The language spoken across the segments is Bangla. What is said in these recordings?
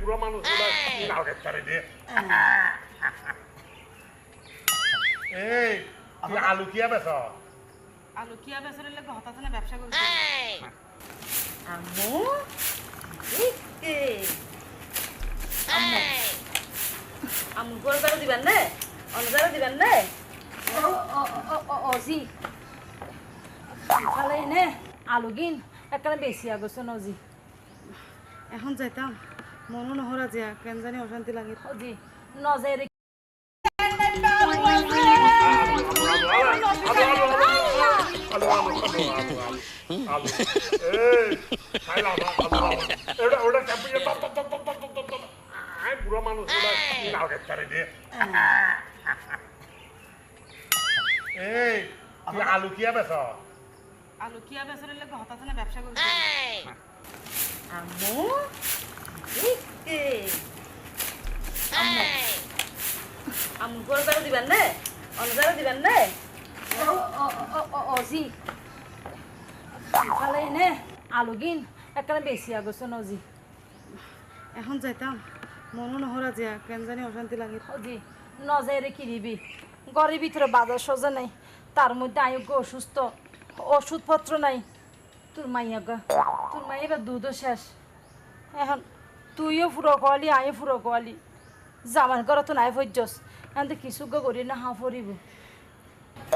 বুড়ো মানুষ এই তুই আলু কিয়া বেছ আলু কিয়া বেচরে লাগে হঠাৎ না ব্যবসা করছে আম্মু দেখতে আম্মু আম্মু করে দিবেন নে অনজারে দিবেন নে ও ও ও ও জি খালে নে। আলু গিন একখানে বেশি আগছে নজি এখন যাইতাম। মনো নহরা যে কেন জানি অশান্তি লাগে। জি নজরে বুড়ো মানুষ এই আলু কিয়া বেছ? আলু বেচরে লাগে হঠাৎ না ব্যবসা করছে আম্মু দেখতে আম্মু আম্মু করে বেড়া দিবেন নে? অনজারে দিবেন নে? ও ও ও ও ও জি খালে নে আলু গিন একখানে বেশি আগছে নজি এখন যাইতাম মনো নহরা যে কেন জানি অশান্তি লাগে। জি নজরে কি দিবি? ঘরের ভিতরে বাজার সোজা নাই। তার মধ্যে আয়ুগ অসুস্থ। ওষুধপত্র নাই। তোর মাইয়া গা তোর মাইয়া এবার দুধও শেষ। এখন তুইও ফুরো কোয়ালি আমিও ফুরো কোয়ালি। জামার ঘর তো নাই ফজ্জস এখন তো কিছু গো করি না হাঁ ফরিব।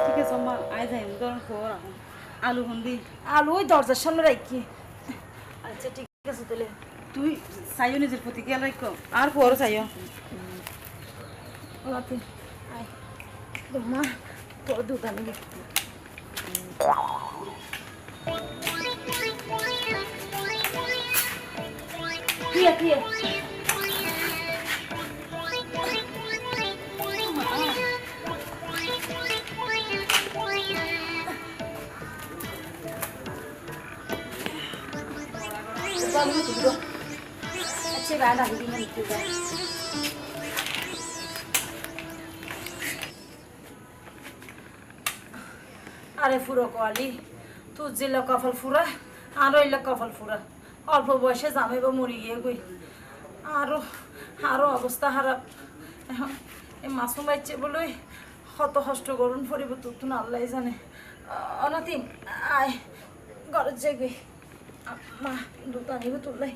ঠিক আছে মা আই যাই ধরুন খবর আলু হন্দি আলু ওই দরজার সামনে রাখি আচ্ছা ঠিক আছে তাহলে। তুই চাইও নিজের প্রতি রাখো আর পর চাইও। আয়। মা তোর দুধ Cria, cria. Vamos, tudo. Achei, vai dar, vem, vem, vem. আরে ফুরো কোয়ালি তোর জিল্লা কপাল ফুরা, আর ওইলা কপাল ফুরা। অল্প বয়সে জামাইব মরি গিয়ে গই আরও আরও অবস্থা খারাপ। এই মাসুম বাচ্চে বলে কত কষ্ট করুন ফুরিব তোর তো আল্লাহ জানে। অনাতিন আয় ঘরের যে গই মা, দুধ আনিব তোলাই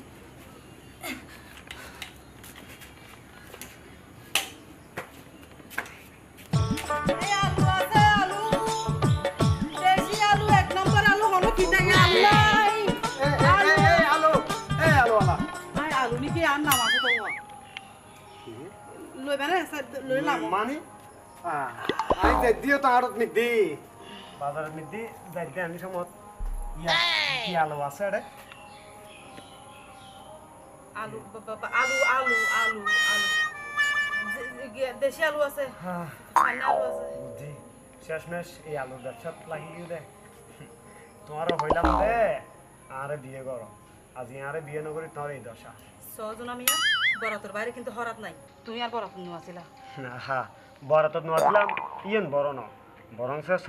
লইবে না লই লাভ মানে? আই যাই দিও তো আড়ত নি দি। বাজারের মধ্যে যাইতে আমি সমত ইয়া কি আলো আছে রে আলু আলু আলু আলু আলু। দেশি আলু আছে। হ্যাঁ আলু আছে। বুদ্ধি শেষমেশ এই আলুর ব্যবসা লাগি গিয়ে দে। তোমারও হইলাম দে। আরে বিয়ে করো আজি আরে বিয়ে নকরি তোর এই দশা। সহজন মিয়া বরাতর বাইরে কিন্তু হরাত নাই। তুমি আর বরাত আসিলা হ্যাঁ বড় তো নোয়াছিলাম ইয়েন বড় ন বরং সে স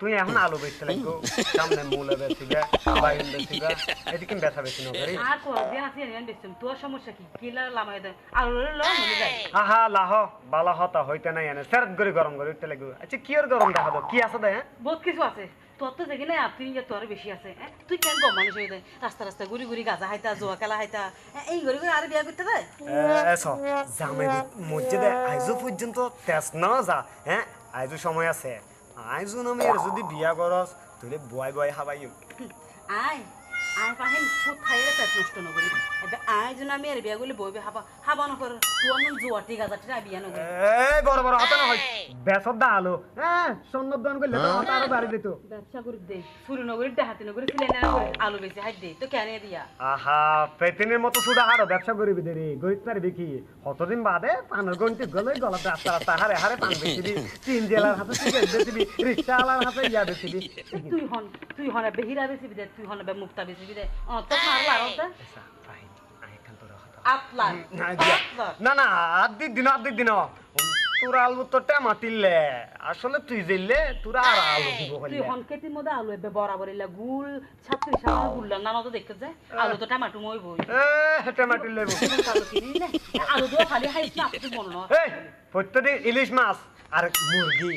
তুই এখন আলু বেচতে লাগবো সামনে মূলে বেচিবে বাইন বেচিবে এদিকে বেচা বেশি নকরি আর কো দিয়ে আসি এনে বেচুম তোর সমস্যা কি? কিলা লামাই দে আলু ল মনে যায়? আহা লাহ বালা হতা হইতে নাই এনে সেরত করে গরম করে উঠতে লাগবে। আচ্ছা কি আর গরম দেখা দাও? কি আছে দে হ্যাঁ? বহুত কিছু আছে। তোর তো দেখি না তুই তোর বেশি আছে তুই কেন গম মানুষ হয়ে যায় রাস্তা রাস্তা ঘুরি ঘুরি গাজা হাইতা জোয়া খেলা হাইতা এই ঘুরি ঘুরি আর বিয়া করতে দেয় জামাই মধ্যে আইজো পর্যন্ত তেজ না যা হ্যাঁ আইজো সময় আছে। আইজো নামে যদি বিয়া করস তাহলে বয় বয় হাবাই আয় আয় পাহে ফুট খাইলে পেট নষ্ট নকরি আয় যেন আমি আর বিয়া করলে বইবে হাবা হাবা নকর তোর গাজা টিরা বিয়া নকরি এই বড় বড় হতা না হয় বেসর দা আলো। হ্যাঁ সন্ন্যত দান করলে তো হতা আরও বাড়ি দিত। ব্যবসা করি দে চুরি নগরী ডাহাতি নগরী করে আলু বেশি হাই দে তো কেন দিয়া? আহা পেতিনের মতো সুদা হারো ব্যবসা করবি দে রে গরিব পারবি কি কতদিন বাদে পানের গন্টি গলে গলাতে রাস্তা রাস্তা হারে হারে পান বেচিবি। তিন জেলার হাতে সিগারেট বেচিবি রিক্সা আলার হাতে ইয়া বেচিবি। তুই হন তুই হন বেহিরা বেশি দে তুই হন বে মুক্তা বেশি দে। অ তো না, না আদি দিন আদি দিন। তোর আলু তো টেমাটিলে আসলে তুই জিললে তোরা আর আলু দিব তুই হনকেতির মধ্যে আলু এবে বরাবর ইলা গুল ছাত্রী সামনে গুল্লা না তো দেখতে যায় আলু তো টমাটো মই বই। এ টেমাটিলে আলু কিনি আলু দিয়ে খালি খাইছ না আপনি বল না। এই প্রত্যেকদিন ইলিশ মাছ আর মুরগি।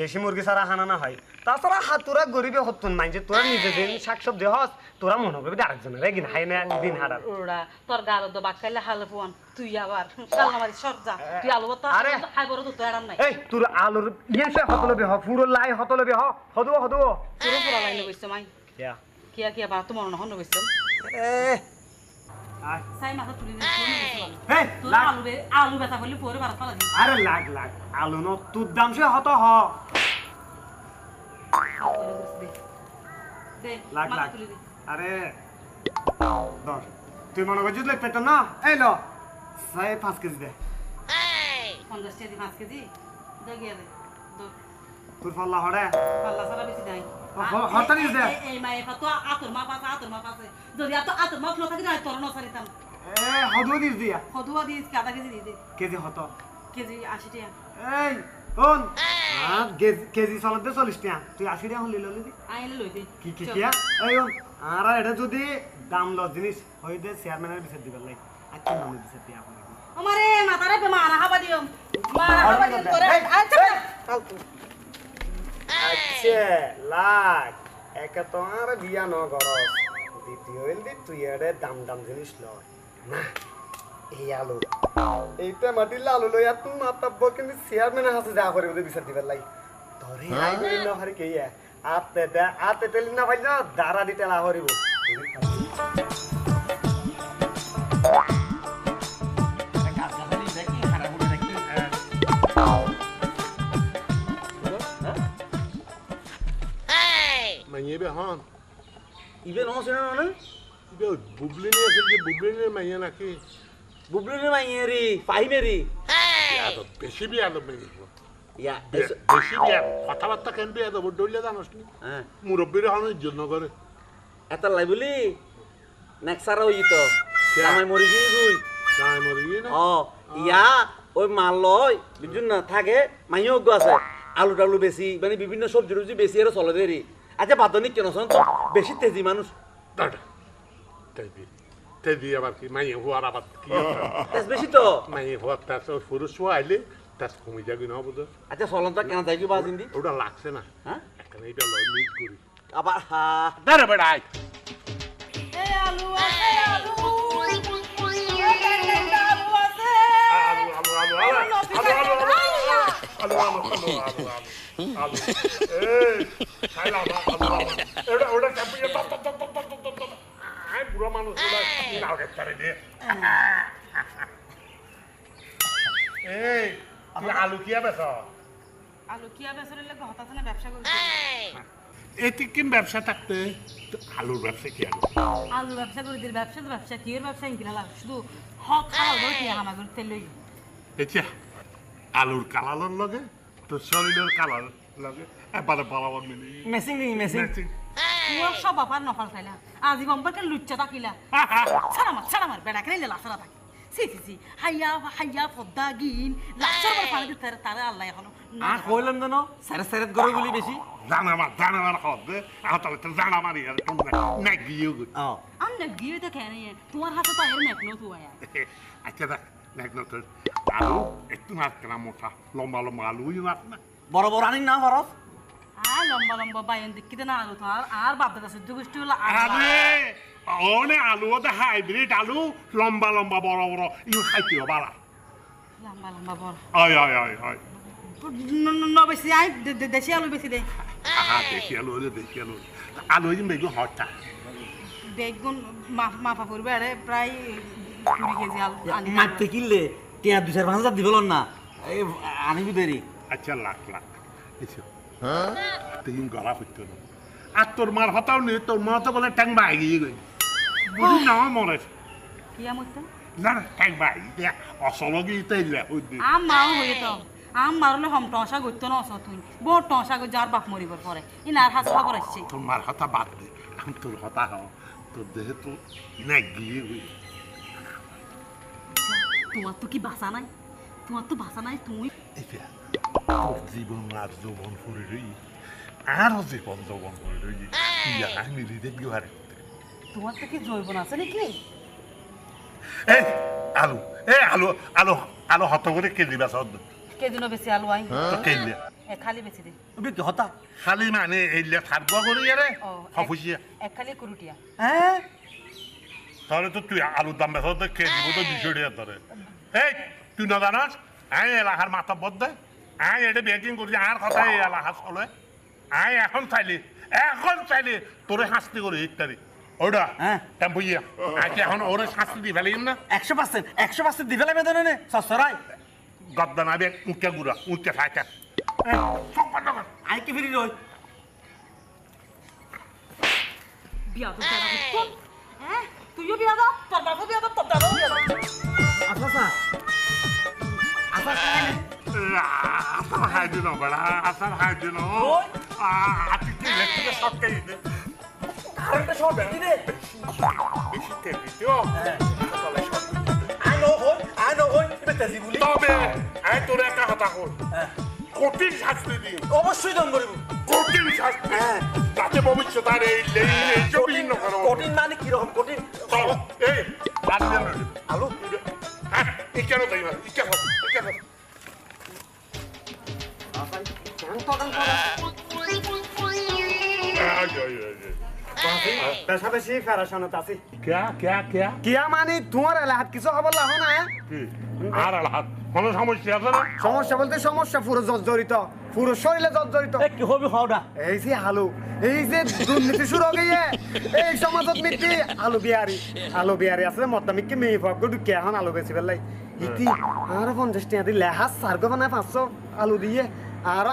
দেশি মুরগি ছাড়া হানা না হয়। তাছাড়া হা তোরা গরিবে হতুন মাইছে তোরা নিজে দিন শাকসবজি হস তোরা মনে করবি আরেকজনের একদিন হাই না দিন হারার ওরা তোর গালো তো বাক্কাইলে হালে পোয়ান তুই আবার কালনা মারি সর যা তুই আলু তো আরে। খাই বড় তো এরাম নাই। এই তোর আলুর ইয়ে সে হতলবি হ পুরো লাই হতলবি হ হদুও হদুও। পুরো পুরা লাইনে বইছে মাই। কিয়া কিয়া কিয়া বা তোমার নহন বইছে? এ আরে লাগ। লাগ আলু ন তোর দাম সে হত হ। লাগ লাগ। তুলি দে। আরে দশ তুই মনে করছিস লেখ পেতো না? এই ল। সাই পাঁচ কেজি দে। পঞ্চাশ কেজি পাঁচ কেজি। দে গিয়া দে। দো তোর ফল্লা হরে পাল্লা সারা বেশি দেয় হঠাৎ দে। এই মায়ে তো আতর মা পাশে আতর মা পাশে যদি এত আতর মা ফ্লো থাকে না তোর নসারিতাম এ দিস দিয়া দিস কেজি কেজি হত কেজি আশি টাকা এই শোন আর কেজি টাকা তুই টাকা হলি ললি দি আইলে লই দে কি কি কিয়া এই শোন আর এটা যদি দাম ল জিনিস হই দে চেয়ারম্যানের বিচার দিবার লাই আর কি নামে বিচার দিয়া আপনাকে আমারে মাথারে পে মারা হাবা দিও মারা হাবা দিও তোরে আচ্ছা ফালতু আচ্ছা লাগ। একে তো আর বিয়া ন গরস দ্বিতীয় হইল দি তুই এড়ে দাম দাম জিনিস লয়। না এই আলু। এইটা মাটির আলু লইয়া তুই মাতাব্ব কিন্তু চেয়ারম্যানের হাতে যা করে ওদের বিচার দিবার লাগে। ধরে আই করি না হারি কে আতে দে আতে তেলি না দাঁড়া দিতে লা হরিব। ibe han. Ibe no sena no? Ibe bubli ne se je bubli ne maiya na ki. Bubli ne maiya ri, fahi me ri. Hey. Ya to beshi bi alo me. Ya beshi bi কথা বার্তা কেন দিয়ে দেবো ডলিয়া জানোস নি মুরব্বীর হানোর জন্য করে এত লাই বলি নেক্সারা হই তো জামাই মরি গিয়ে তুই জামাই মরি গিয়ে না ও ইয়া ওই মাল লয় বিভিন্ন থাকে মাইও আছে আলু টালু বেশি মানে বিভিন্ন সবজি টবজি বেশি এরা চলে দেরি আচ্ছা বাদনি কেন শোন তো বেশি তেজি মানুষ দাদা তেজি তেদি আবার কি? মাইয়ে হওয়ার আবার কি? তেজ বেশি তো। মাইয়ে হওয়ার তার পুরুষ আইলে তার কমে যাবি না বুঝো আচ্ছা চলন তো কেন যাই কি বাজিন দি ওটা লাগছে না। হ্যাঁ এখানে এটা লয় মিট করি আবার হা। দাঁড়া বেড়াই এ আলু আলু আলু আলু আলু আলু এই খাইলা আলু আলু এটা ওটা চাপিয়ে টপ টপ টপ টপ টপ টপ টপ আই বুড়ো মানুষ ওটা নাও গেছারে দিয়ে এই তুই আলু কিয়া বেছ আলু কিয়া বেসরে লাগে হঠাৎ না ব্যবসা কিম ব্যবসা থাকতে আলুর ব্যবসা কি আলু আলু ব্যবসা করে দিল ব্যবসা তো ব্যবসা কি এর ব্যবসা কিনা লাগ শুধু হক খাওয়া করে কি তেল লই এতিয়া আলুর কালারের লগে তো শরীরের কালার লগে। এবারে বরাবর মিলি। মেসিং নি মেসিং। তুই সব বাপার নফল খাইলা। আজি সম্পর্কে লুচ্চা থাকিলা। ছাড়া মার ছাড়া মার বেড়া কেন লাসারা থাকে। সি সি সি হাইয়া হাইয়া পদ্দা গিন লাসার পর ফালে দিতে তারে আল্লাহ এখনও। আর কইলাম জানো? সারে সারে গরু গুলি বেশি জানামার জানামার হবে আহতালে তো জানামারি আর তোমরা নাক গিয়ে ও আমরা গিয়ে তো নিয়ে। তোমার হাতে তো এর তুই আয়া। আচ্ছা দেখ। নতুন আলু একটু নাচ কেনা মোটা লম্বা লম্বা আলু নাচ না বড় বড় আনিক না বরফ আর লম্বা লম্বা বাইন দিকিতে না আলু তো আর বাপ দাদা শুদ্ধ গোষ্ঠী হলো আরে ওনে আলু ওটা হাইব্রিড আলু লম্বা লম্বা বড় বড় ইউ খাইতে বালা লম্বা লম্বা বড় আয় আয় আয় আয় ন বেশি আই দে- দে- দেশি আলু বেশি দে আহা দেখি আলু হলে দেখি আলু আলু বেগুন হরটা বেগুন মা- মাফা পড়বে আরে প্রায় মারতে কিনলে টিয়া চার পাঁচ হাজার দিবল না। এই আনিবি দেরি। আচ্ছা লাখ লাখ। তুই গলা না আর তোর মার হতাও নেই তোর মা তো বলে ট্যাং বাই গিয়ে গই বুঝি না মরে। কি আমতে না না ট্যাং বাই দিয়া অসল গিয়ে তাই লে ওই দিন আম মাও হয়ে তো। আম মারলে হম টসা করতো না অস তুই। বড় টসা করে যার বাপ মরিবার পরে। ইনার হাস খবর আসছে তোর মার হতা বাদ দে। আমি তোর হতা হও তোর দেহে তো না গিয়ে গই তোমার তো কি বাসা নাই? তোমার তো ভাষা নাই তোর জীবন আর যৌবন করে রই আরও জীবন যৌবন করে রই মিলি দেখবি হারে তোমার তো কি জৈবন আছে নাকি এই আলু এই আলু আলু আলু হত করে কেলি বাস কেদিনও বেশি আলু আই? এক খালি বেশি দে। তুমি কি হতা? খালি মানে এইলে থাকবা করে এক- হফুসিয়া এক খালি কুরুটিয়া হ্যাঁ তাহলে তো তুই আলুর দাম বেসা তো কে দিব তো দুশো টাকা ধরে। এই তুই না জানাস? আই এলাকার মাথা বদ্ধ আই এটা বেকিং করছি আর কথা এই এলাকা চলে। আই এখন চাইলি এখন চাইলি তোরে শাস্তি করি ইত্যাদি ওটা হ্যাঁ। টেম্পু ইয়া আজকে এখন ওরে শাস্তি দি ফেলি না? একশো পার্সেন্ট একশো পার্সেন্ট দিবে লাগবে তো নে সসরাই গদ্দা নাবে উঁচা গুড়া উঁচা খাইটা আই কি ফিরি রই বিয়া তো হ্যাঁ তুইও বিয়া দাও তোর বাপও বিয়া দাও তোর দাদাও বিয়া দাও। আচ্ছা স্যার আচ্ছা আসার খাই দিন বেড়া আসার খাই দিন। সবটাই কারেন্টটা সব বেশি দে। বেশি তেল নো হই আই নো হই এবে তেজি বলি। তবে আমি তোর একটা কথা কই কঠিন শাস্তি দিন অবশ্যই দম করিব কঠিন শাস্তি। তাতে ভবিষ্যৎ আর এই এই ছবি কঠিন। মানে কীরকম কঠিন? চল এই আলু? হ্যাঁ ইকেনো তাই না? ইকে হব ইকে হব বেশা পেশাবেশি ফেরাশানত কিছু খবর লাভ না আর এলাহাত সমস্যা আছে না সমস্যা বলতে সমস্যা পুরো জর্জরিত পুরো শরীরে জর্জরিত কি হবে হওয়া যে আলু এই যে এই সমাজত মিটি আলু বিহারি আলু বিহারি আছে মতামিককে মেয়ে ভাগ্য ঢুকে এখন আলু বেশি পেলাই ইতি আর পঞ্চাশ টাকা দিলে হাস সার্গ বানায় পাঁচশো আলু দিয়ে আর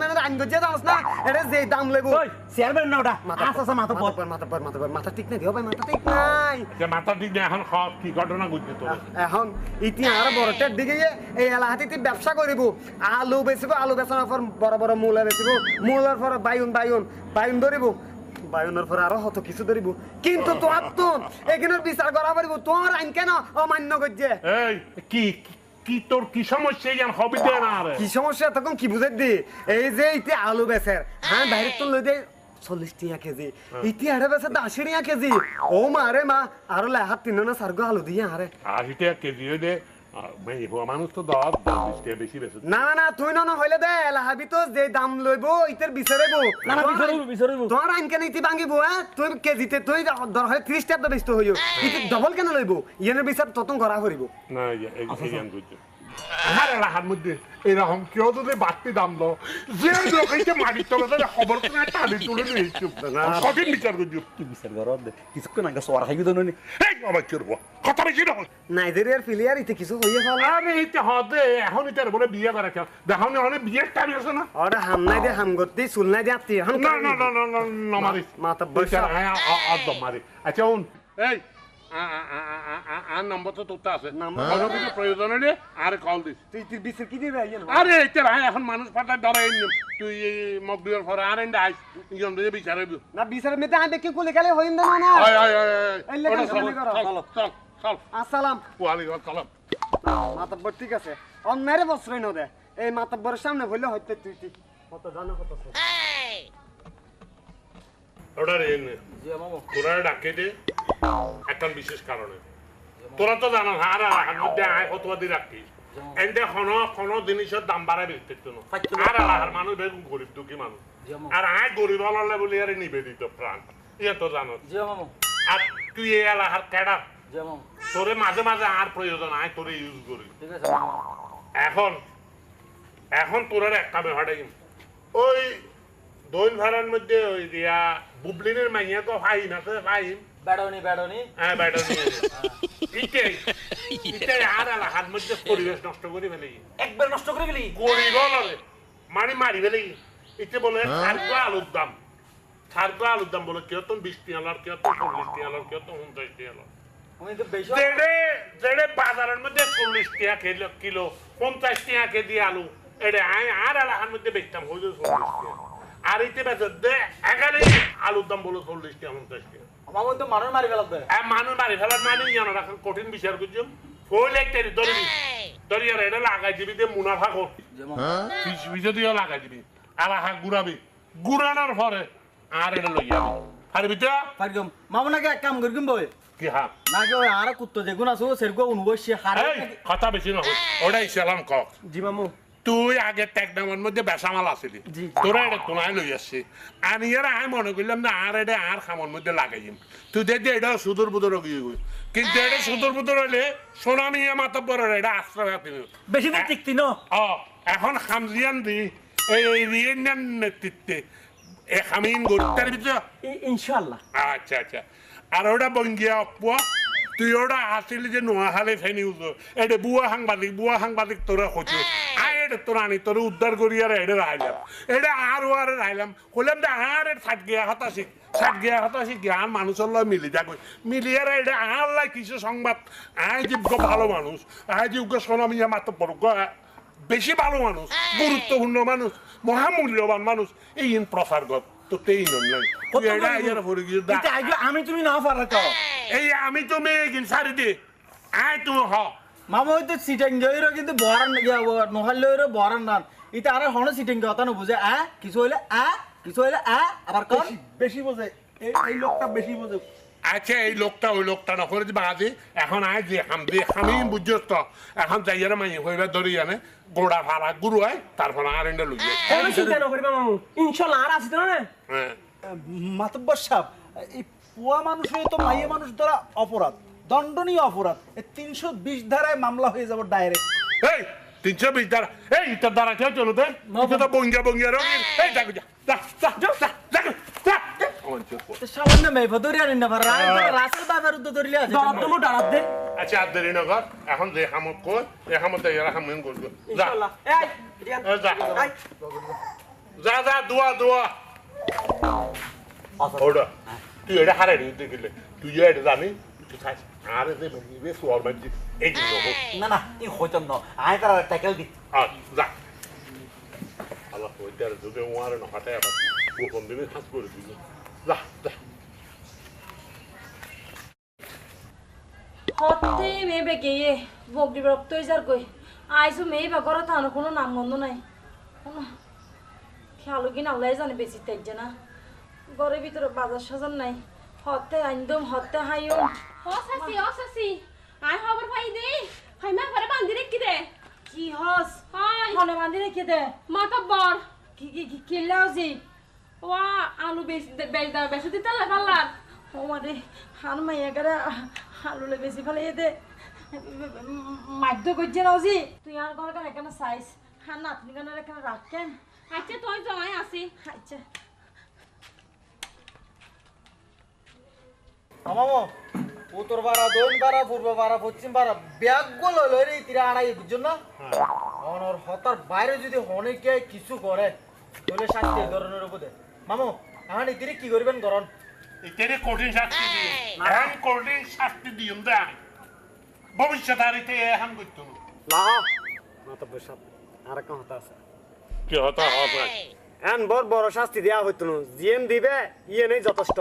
মানে আইন গজিয়ে দাস না এটা যে দাম লেবু ওই চেয়ারম্যান না ওটা। মাথা আচ্ছা আচ্ছা মাথা পর। মাথা পর মাথা পর। মাথা ঠিক নাই দিও ভাই মাথা ঠিক নাই। যে মাথা ঠিক না এখন খাওয়া কি ঘটনা ঘটছে তোর? এখন ইতি আর বড় টেট দিকে এই এলাহাতে ব্যবসা করিব। আলু বেচিব আলু বেচার পর বড় বড় মূলা বেচিব। মূলার পর বায়ুন বায়ুন বায়ুন ধরিব। বায়ুনের পর আরও হত কিছু ধরিব। কিন্তু তো এখানের বিচার করা পারিব। তোর আইন কেন অমান্য করছে? এই কি কি- তোর কি সমস্যা ইয়ান? হবি দে না রে কি সমস্যা? তখন কি বুঝাই দি? এই যে ইতি আলু বেচের। হ্যাঁ বাইরে তো লই দে। চল্লিশ টিয়া কেজি। ইতি আরে বেচে আশি টিয়া কেজি। ও মা রে মা আরও লেহাত তিন না সার্গ আলু দিয়ে আরে। আশি টিয়া কেজি দে। মানুষ তো দশ বিশ টাকা বেশি বেশি না না তুই না হইলে দে এলাহাবি তো যে দাম লইব ইতের বিচারিব না না তোমার আইন কেন ইতি ভাঙিব হ্যাঁ তুই কেজিতে তুই দর হয় ত্রিশ টাকা বেচত হইও ইতি ডবল কেন লইব ইয়েনের বিচার ততন করা করিব না এই- এই আমার এলাকার মধ্যে এরকম কেউ যদি বাড়তি দাম লো যে লোক এইটা মাটির তাহলে খবর করে টানি তুলে নিয়ে সঠিক বিচার করছি। কি বিচার করো? কিছুক্ষণ আগে সোয়ার খাইবি তো নি এই আমার কি করব? কথা বেশি না নাইজেরিয়ার প্লেয়ার ইতি কিছু হইয়ে ফেলা। আরে এইটা হদে এখন এটা বলে বিয়ে করে কেন দেখো না অনেক বিয়ের টাইম আছে না। ওরে হাম নাই দে হাম করতে চুল নাই দে আত্মীয় না না না না না না মারি মাথা বসা। একদম মারি। আচ্ছা এই আর নম্বর তো তোরটা আছে। কোনো কিছু প্রয়োজন হলে আর কল দিস তুই তুই বিচার কি দিবে আরে এটা ভাই এখন মানুষ পাঠায় ধরে তুই মকদুয়ের পরে আর এন্ড আইস ইজন দিয়ে বিচারে না বিচার মেতে আই দেখি কুলি খালি হইন না না আয় আয় আয় এই লেখা চল চল চল আসসালাম ওয়ালাইকুম চল। মাতাব্বর ঠিক আছে। নদে। এই মাতাব্বরের সামনে হইলে হইতে তুই তুই কত জানো কত। ওটা রে তোরা ডাকে দে। একটা বিশেষ কারণে। তোরা তো জানো আর এলাকার মধ্যে আয় কতবাদি রাখিস এনতে কোনো কোনো জিনিসের দাম বাড়ায় বেচতে না। আর এলাকার মানুষ বেগুন গরিব দুঃখী মানুষ। আর আয় গরিব হলে বলি আর নিবেদিত প্রাণ। ইয়ে তো জানো। আর তুই এই এলাকার মামু তোরে মাঝে মাঝে আর প্রয়োজন আয় তোরে ইউজ করি। এখন এখন তোরার একটা ব্যাপার ওই দৈন ভাড়ার মধ্যে ওই দিয়া বুবলিনের মাইয়া তো ফাইন আছে ফাইন বেড়নি বেড়নি। হ্যাঁ নিয়ে ইটাই ইটাই আর এলাকার মধ্যে পরিবেশ নষ্ট করে ফেলে একবার নষ্ট করে গেলি গরিব হলে মারি মারি ফেলে ইতে বলে সার্ক আলুর দাম। সার্ক আলুর দাম বলে কেউ তো বিশ টিয়ালার কেউ তো চল্লিশ টিয়ালার কেউ তো উনত্রিশ টিয়ালার আমি তো বেশি যেড়ে যেড়ে বাজারের মধ্যে চল্লিশ টাকা কিলো কিলো পঞ্চাশ টাকা কেজি আলু এটা আই আর এলাকার মধ্যে বেচতাম হয়ে চল্লিশ টাকা আর ইতে বেচে দে এখানে আলুর দাম বলো চল্লিশ টাকা পঞ্চাশ টাকা মামু তো মানুষ মারি ফেলাবে আর মানুষ মারি ফেলার মানে জানো কঠিন বিচার করছ। ফোন একটা ধরে। দরিয়ার এটা লাগাই দিবি দিয়ে মুনাফা কর। পিছ পিছে দিয়ে লাগাই দিবি। আর আহা ঘুরাবি। ঘুরানোর পরে আর এটা লই যাবি পারবি তো? পারগম এক কাম করিম বই কি হা? নাকি ওই আর কুত্তো যেগুন আছো সেরকম অনুবশ্যে হারে কথা বেশি নহয় ওটাই ইসলাম কক জি মামু। তুই আগে টেকনামের মধ্যে বেসামাল আসিলি। তোরা এটা তোলাই লই আসছি। আমি এর আমি মনে করলাম না আর এটা আর খামর মধ্যে লাগাইম। তুই দেখি এটা সুদূর বুদর গিয়ে গই কিন্তু এটা সুদূর বুদর হইলে সোনামি মাতব্বর এটা আশ্রয় তিনি বেশি দিন টিকতি ন? অ এখন খামজিয়ান দি এই রিয়েন্যান নেতৃত্বে এ খামিন গড়তার ভিতরে ইনশাআল্লাহ। আচ্ছা আচ্ছা। আর ওটা বঙ্গিয়া অপুয়া তুই ওটা আসিলি যে নোয়াখালী ফেনি উঠো এটা বুয়া সাংবাদিক বুয়া সাংবাদিক তোরা খোঁজো আয় এটা তোর আনি তোর উদ্ধার করি আর এটা রাইলাম এটা আর আর রাইলাম হলাম যে আর এটা সাত গিয়া হতাশি সাত গিয়া হতাশি জ্ঞান মানুষের লয় মিলি যাক মিলি আর এটা আর লাই কিছু সংবাদ। আয় যে ভালো মানুষ আয় যে উগ্র সোনামিয়া মাত্র পড় বেশি ভালো মানুষ গুরুত্বপূর্ণ মানুষ মহামূল্যবান মানুষ এই ইন প্রসার গত তো তেই নন নাই। তুই এটা আইয়ার পরে গিয়ে দা। এটা আইগো আমি তুমি না পারা তো। এই আমি তুমি এগিন সারি দে। আই তুমি হ। মামা হয়তো সিটিং জয়র কিন্তু বরান নহালেরও বরান নান ইতা আরে হন সিটিং কথা না বুঝে? আ কিছু হইলে আ কিছু হইলে আ আবার কোন? বেশি বোঝে। এই এই লোকটা বেশি বোঝে। আচ্ছা এই লোকটা ওই লোকটা না করে দিবা আজি এখন আয় যে হাম দিয়ে আমি বুঝছস তো এখন যাইয়ারে মাই হইবা ধরি আনে গোড়া ভাড়া গুরু হয় তারপর আর এন্ডা লইয়া কোনো চিন্তা নকরিবা মামু? ইনশাল্লাহ আর আছে তো না মাতব্বর সাহেব এই পুয়া মানুষ হয়ে তো মাইয়ে মানুষ দ্বারা অপরাধ দণ্ডনীয় অপরাধ তিনশো বিশ ধারায় মামলা হয়ে যাব ডাইরেক্ট এই তিনশো বিশ দ্বারা এই ইটার দ্বারা কেউ চলো তো এটা বঙ্গিয়া বঙ্গিয়া রঙিন এই যাক যা যা যা যা যা সামান্য মেয়ে ধরে আনি না পারা রাসেল বাবার উদ্দ ধরলে আছে। দরদ দমু ডারাত দে। আচ্ছা আর দেরি এখন যে হামত কর এই হামত এরা হামিন করব। যা। ইনশাল্লাহ। এই যা। যা যা দোয়া দোয়া। ওটা। তুই এটা হারাই দেখিলে তুই এটা জানি তুই খাস। আর যে মানে সোয়ার মাঝি এই না না ই হইতাম না। আয় তারা ট্যাকেল দি। আর যা। আল্লাহ হইতে আর ওয়ারে না হাঁটায় আবার। গোপন দিনে হাস করে দিল যা যা মেয়ে বেগে ইয়ে বগরি রক্ত হয়ে যার কই। আইসু মেয়ে বা ঘরে কোনো নাম গন্ধ নাই। কোনো খেয়াল কি না আল্লাহ জানে বেশি তেজে না। ঘরের ভিতরে বাজার সাজার নাই। হতে আইন্দম হতে হাইও ও সাসি ও সাসি। আই খবর পাই দে। মা ঘরে বান্ধি রেখি দে। কি হস? হাই ফোনে বান্ধি রেখে দে? মাতা বর। কি কি কি কিল্লাও জি ওয়া আলু বেশি বেশ দাও বেশি দিতে পাল্লার ও মারে হান মাইয়া করে আলুলে বেশি ফেলে দে। মাধ্য করছে নাও জি তুই আর ঘর কেন এখানে সাইজ হ্যাঁ নাতনি কেন এখানে রাখেন আচ্ছা তুই জমাই আসি। আচ্ছা। মামু উত্তর পাড়া দক্ষিণ পাড়া পূর্ব পাড়া পশ্চিম পাড়া ব্যাগগুলো লই তিরা আড়াই বুঝছেন না? অন ওর হতার বাইরে যদি অনেকে কিছু করে তাহলে শাস্তি এই ধরনের উপদে মামু এখন ইতিরে কি করবেন করন এটারে কঠিন শাস্তি দিয়ে। এখন কঠিন শাস্তি দিম দে ভবিষ্যৎ আর এতে এখন করতো না না মাতব্বর সাহেব আর একটা কথা আছে। কি হতা হবে এন বড় বড় শাস্তি দেওয়া হইতো না জিএম দিবে ইয়ে নেই যথেষ্ট।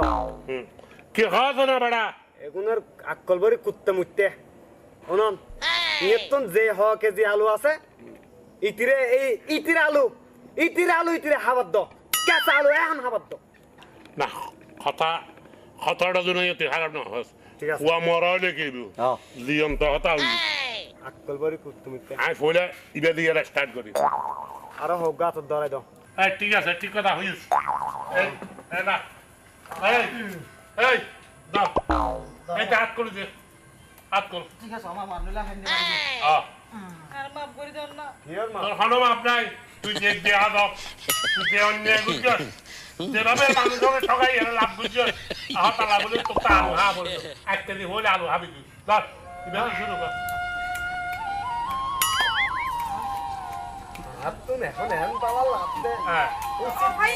কি হতো না বেড়া? এগুনের আকল বড়ি কুত্তে মুত্তে। শুনন ইয়েতন যে হ কেজি আলু আছে ইতিরে এই ইতিরে আলু ইতিরে আলু ইতিরে হাবাদ দ। কেঁচা আলু এখন হাবাদ দ না কথা কথাটা জন্য এতে খারাপ না হস ঠিক আছে। কুয়া মরা হলে কি লিয়ন তো হতা হইলি আকল বড়ি মুত্তে আমি ফলে ইবে দিয়ে স্টার্ট করি আরও হোক গা তোর ধরাই দাও এই ঠিক আছে ঠিক কথা হইস এই না এই এই দাও এই হাত করে দে হাত কর ঠিক আছে আমার মানুষলা হাইনি আ আর মাফ করে দেন না হিরোর মা তোর হনো মাপ নাই তুই যে দেয়া দাও তুই যে অন্যায় বুঝছস যেভাবে মানুষকে ঠকাই এর লাভ বুঝছস আহা তালা বলে তো তা আলু হা বলে এক কেজি হলে আলু হাবি তুই ধর এভাবে শুরু কর হাত তো এখন এন পালা লাভ দে হ্যাঁ ভাই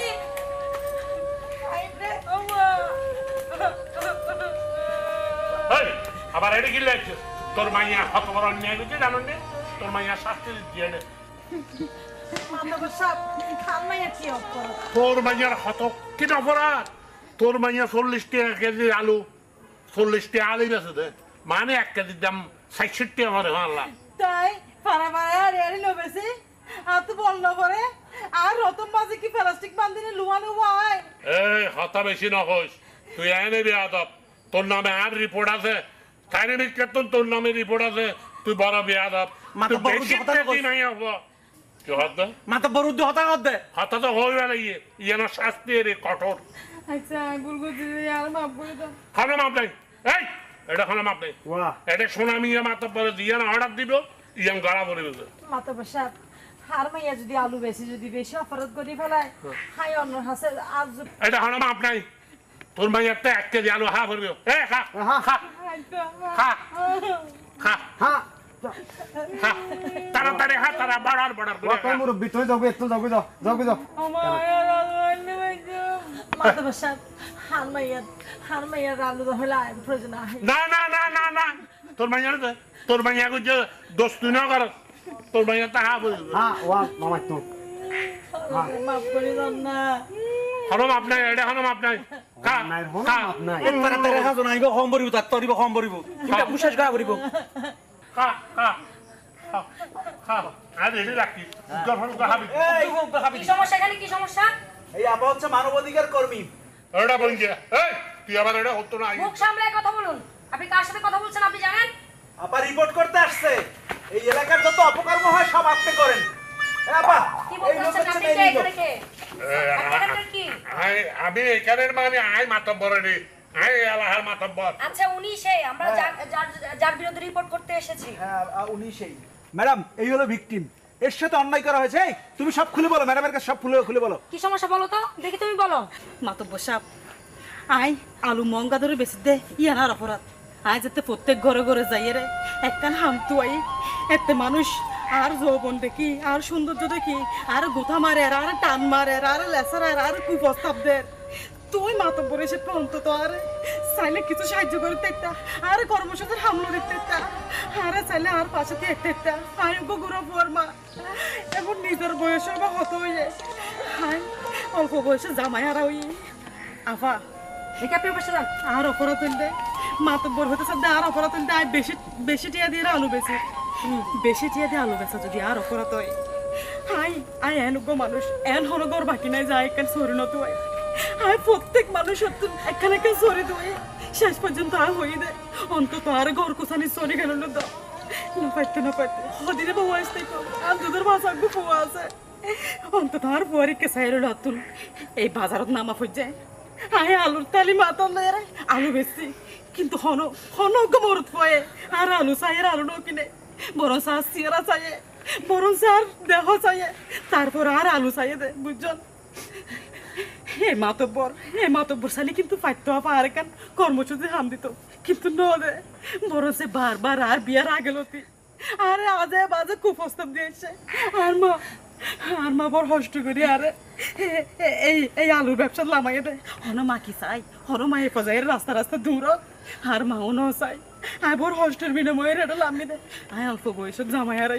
আবার এটা কি লাগছে তোর মাইয়া কত বড় অন্যায় করছে জানো নে তোর মাইয়া শাস্তি দিচ্ছে তোর মাইয়ার হত কি অপরাধ? তোর মাইয়া চল্লিশ টাকা কেজি আলু চল্লিশ টাকা আলু বেছে দে। মানে এক কেজির দাম ষাটষট্টি আমার আল্লাহ। তাই? আর এর আর তো বন্ধ করে। আর রতন মাঝে কি প্লাস্টিক বান্ধিনে লুয়ানো হয়? এই হতা বেশি নকস তুই এনে বেয়াদব তোর নামে আর রিপোর্ট আছে। কাহিনী বিজ্ঞাপন তোর নামে রিপোর্ট আছে। তুই বড় বেয়াদব মাথা তুই বড় বেশি নাই হব। কি হত মাথা বরুদ্ধ হতা কর দে। হতা তো হই বেড়ে ইয়ে ইয়ে না শাস্তি রে কঠোর। আচ্ছা ভুল করছি আর মাফ করে দাও। খানো মাপ নাই। এই এটা খানো মাপ নাই। ওয়া। এটা শোনা মিয়া মাত্র পরে দিয়ে না অর্ডার দিব ইয়াম গাড়া বলে দিবে। মাতা বসাত। হার মাইয়া যদি আলু বেশি যদি বেশি অপরাধ করে ফেলায় হাই অন্য হাসে আজ এটা খানো মাপ নাই। তোর মাইয়া একটা এক কেজি আলু হা করবি এ খা। খা খা খা। হ্যাঁ খা। তাড়াতাড়ি হা তারা বাড়ার বাড়ার করে কই মুরব্বি তুই যাও একটু যাও যাও যাও যাও। না। না না না না তোর মাইয়া তোর মাইয়া গুজে দোস্ত তুই না কর। তোর মাইয়া তা হা বলি হ্যাঁ ওয়া মামা তো মাফ করে দাও না। হনো মাপ এটা হনো মাপ নাই। নাই হনো খা। তারা তারা খাজো না ইগো বরিব তার তরিব কম বরিব। এটা বিশ্বাস করা করিব খা খা খা রাখি খাবি। কি সমস্যা এখানে? কি সমস্যা? এই আপা হচ্ছে মানবাধিকার কর্মী। এটা বল গিয়া এই তুই আবার এটা হতো না মুখ সামলায় কথা বলুন। আপনি কার সাথে কথা বলছেন আপনি জানেন? আপা রিপোর্ট করতে আসছে। এই এলাকার যত অপকর্ম হয় সব আপনি করেন। আমি এখানের মানে আই মাতব্বর রে আই এলাহার মাতব্বর। আচ্ছা উনি সেই আমরা যার- যার- যার বিরুদ্ধে রিপোর্ট করতে এসেছি। হ্যাঁ উনি সেই। ম্যাডাম এই হলো ভিকটিম এর সাথে অন্যায় করা হয়েছে? তুমি সব খুলে বলো ম্যাডামের কাছে সব খুলে খুলে বলো। কি সমস্যা বলো তো? দেখি তুমি বলো। মাতব্বর সাপ আই আলু মঙ্গা ধরে বেশি দে ইয়ানার অপরাধ। আই যাতে প্রত্যেক ঘরে ঘরে যাই রে একখান হামতু আই এতে মানুষ আর যৌবন দেখি আর সৌন্দর্য দেখি আর গোথা মারে আর টান মারে আর লেসার আর কুপ্রস্তাব দেয় তুই মাতব্বর এসে অন্তত আর চাইলে কিছু সাহায্য করে দেখতা আর কর্মসূচির হামলো দেখতে আরে চাইলে আর পাশে একটা আয়োগ্য গুরু বুয়ার মা এখন নিজের বয়সে বা হত হয়ে হাই অল্প বয়সে জামাই হারা হই। আফা দেখি আপনি বসে যান আর অপরাধ হইলে? মাতব্বর হতে সাথে আর অপরাধ হইলে আয় বেশি বেশি টিয়া দিয়ে আলু বেশি বেশি টিয়া দিয়ে আলু বেচা যদি আর অপরাধ হয়। আই আই এনগ্য মানুষ, এন হনগর বাকি নাই যায় এখান সরি নত হয়। আয় প্রত্যেক মানুষ এখানে এখানে সরি শেষ পর্যন্ত আর হই দে অন্তত আর ঘর কোসানি সরি গেল দাও না পাইতে না হদিনে আসতে আর দুধের গুপো আছে। অন্তত আর বুয়ারিকে এই বাজারত নামা ফুজায় আয় আলুর তালি মাতাল নাই আলু বেশি কিন্তু হন হন মরত পয়ে। আর আলু চাইয়ের আলু ন কিনে। বরং সার সিয়ারা চাইয়ে। বরং সার দেহ চাইয়ে। তারপর আর আলু চাইয়ে দে, বুঝছেন? হে মাতব্বর হে মাতব্বর, সালি কিন্তু পাইতো আর কান, কর্মসূচি হাম দিত। কিন্তু ন দে, বরং সে বারবার আর বিয়ার আগে লতি। আরে আজে বাজে কুপ্রস্তাব দিয়েছে। আর মা আর মা বড় হষ্ট করি, আরে এই এই আলুর ব্যবসা লামাই দে। হন মা কি চাই? হন মা এ পর্যায়ে রাস্তা রাস্তা দূর আর মাও ন চাই। আয় বড় হস্টের বিনিময়ে রেটা লামি দে। আয় অল্প বয়সত জামাই আর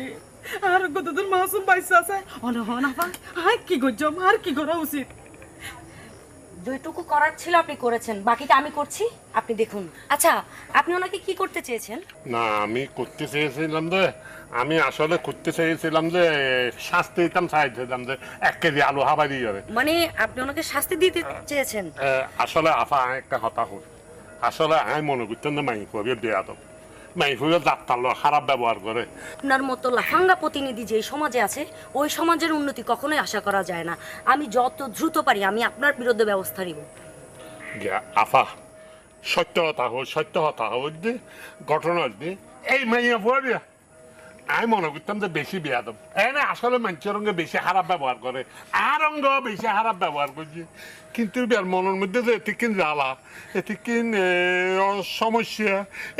আর কতদিন মাসুম বাইসা আছে। অন হন আপা আয় কি গজ্জম, আর কি করা উচিত? যেটুকু করার ছিল আপনি করেছেন। বাকিটা আমি করছি আপনি দেখুন। আচ্ছা আপনি ওনাকে কি করতে চেয়েছেন? না আমি করতে চেয়েছিলাম যে আমি আসলে করতে চেয়েছিলাম যে শাস্তি দিতাম চাইছিলাম যে এক কেজি আলু হাবাই দিয়ে যাবে। মানে আপনি ওনাকে শাস্তি দিতে চেয়েছেন? আসলে আফা একটা কই। আসলে আমি মনে করতাম না মাই ফুয়াবে বেয়া লোক খারাপ ব্যবহার করে আপনার মতো লাফাঙ্গা প্রতিনিধি যেই সমাজে আছে ওই সমাজের উন্নতি কখনোই আশা করা যায় না। আমি যত দ্রুত পারি আমি আপনার বিরুদ্ধে ব্যবস্থা নিব। আফা সত্য কথা হোক সত্য কথা হোক ঘটনা এই মাইয়া ফুয়াবে আমি মনে করতাম যে বেশি বেয়া দেব এনে আসলে মানুষের রঙে বেশি খারাপ ব্যবহার করে। আর রঙ বেশি খারাপ ব্যবহার করছি। কিন্তু বিয়ার মনের মধ্যে যে এটিকিন জ্বালা এটিকিন সমস্যা,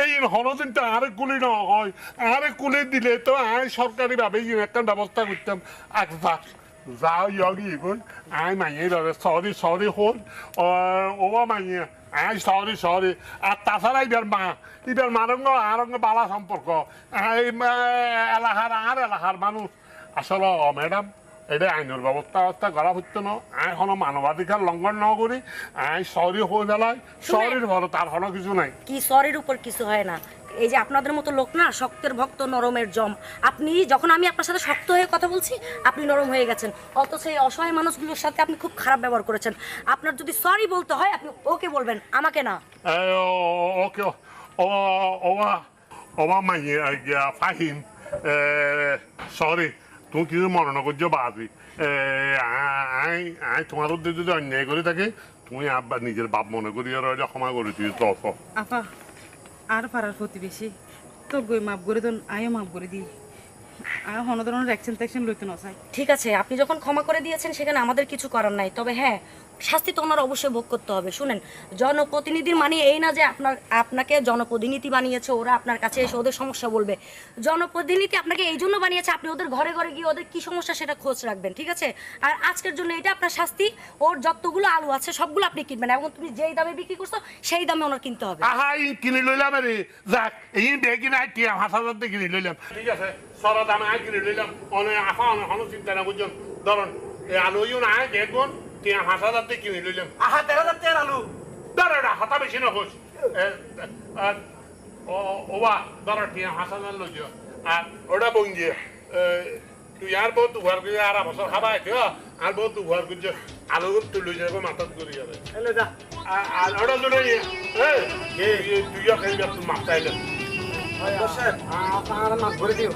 এই হরদিনটা আরে কুলি না হয়, আরে কুলি দিলে তো আমি সরকারিভাবে একটা ব্যবস্থা করতাম। একবার যাও ইয়গি ইগুন আই মাইয়ে ধরে সরি সরি হল ওবা মাইয়ে আই সরি সরি আর তাছাড়া ইবার মা ইবার মারঙ্গ আরঙ্গ বালা সম্পর্ক এই এলাকার আর এলাকার মানুষ আসলে ও ম্যাডাম এটা আইনের ব্যবস্থা ব্যবস্থা করা হচ্ছে না আই কোনো মানবাধিকার লঙ্ঘন ন করি আই সরি হয়ে গেলাই সরির বড় তার কোনো কিছু নাই কি সরের উপর কিছু হয় না এই যে আপনাদের মতো লোক না শক্তের ভক্ত নরমের জম। আপনি যখন আমি আপনার সাথে শক্ত হয়ে কথা বলছি আপনি নরম হয়ে গেছেন। অথচ এই অসহায় মানুষগুলোর সাথে আপনি খুব খারাপ ব্যবহার করেছেন। আপনার যদি সরি বলতে হয় আপনি ওকে বলবেন আমাকে না। ওকে ও ওয়া ওয়া মাইয়ে ফাহিম। সরি তুমি কিছু না করছ বাদি আই তোমার যদি অন্যায় করে থাকে তুমি আব্বা নিজের বাপ মনে করি আর ক্ষমা করে দিই তো আপা আর পাড়ার প্রতিবেশী তো গই মাপ করে দেন আয়ও মাপ করে দিই। আর হন ধরনের অ্যাকশন ট্যাকশন লইতে না চাই ঠিক আছে, আপনি যখন ক্ষমা করে দিয়েছেন, সেখানে আমাদের কিছু করার নাই। তবে হ্যাঁ শাস্তি তো ওনার অবশ্যই ভোগ করতে হবে। শুনেন, জনপ্রতিনিধির মানে এই না যে আপনার, আপনাকে জনপ্রতিনিধি বানিয়েছে, ওরা আপনার কাছে এসে ওদের সমস্যা বলবে। জনপ্রতিনিধি আপনাকে এই জন্য বানিয়েছে, আপনি ওদের ঘরে ঘরে গিয়ে ওদের কি সমস্যা সেটা খোঁজ রাখবেন, ঠিক আছে? আর আজকের জন্য এটা আপনার শাস্তি, ওর যতগুলো আলু আছে সবগুলো আপনি কিনবেন, এবং তুমি যেই দামে বিক্রি করছ, সেই দামে ওনার কিনতে হবে। কিনে লইলাম রে। যাক, এই বেগি দিয়ে কিনে লইলাম ঠিক আছে কিনে লইলাম অনেক আফা অনেক চিন্তা না বুঝছেন ধরুন আলু ইউ নাই দেখুন টিয়া হাত হাজার দিয়ে কিনে লইলাম। আহা তেরো হাজার টাকার আলু। দাঁড়া হাতা বেশি না হোস ও ওবা দাঁড়া টিয়া হাত হাজার লইছ। আর ওটা বই তুই আর বহুত দুবার করে আর বছর খাবা আইছো আর বহুত দুবার করছে আলু তুই লই যাব মাথাত করি যাবে এলে যা। আর ওটা তো নাই তুই খাই তুই মাথাইলে বসেন আপনার মাপ করে দিও।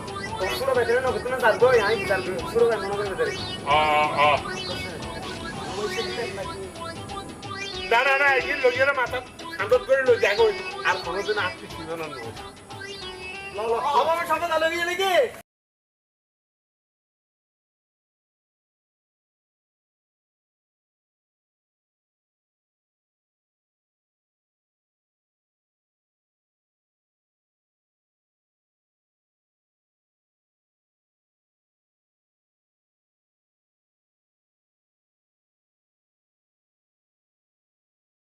সুরো বেতনে নগদ না যাব আই সুরো মনে করে বেতনে না না না এই লইয়ারে মাথা খান্ডত করে লই যাগো আর কোনোদিন আসতে ছিল না আমার সাথে আলু গিয়ে লেগে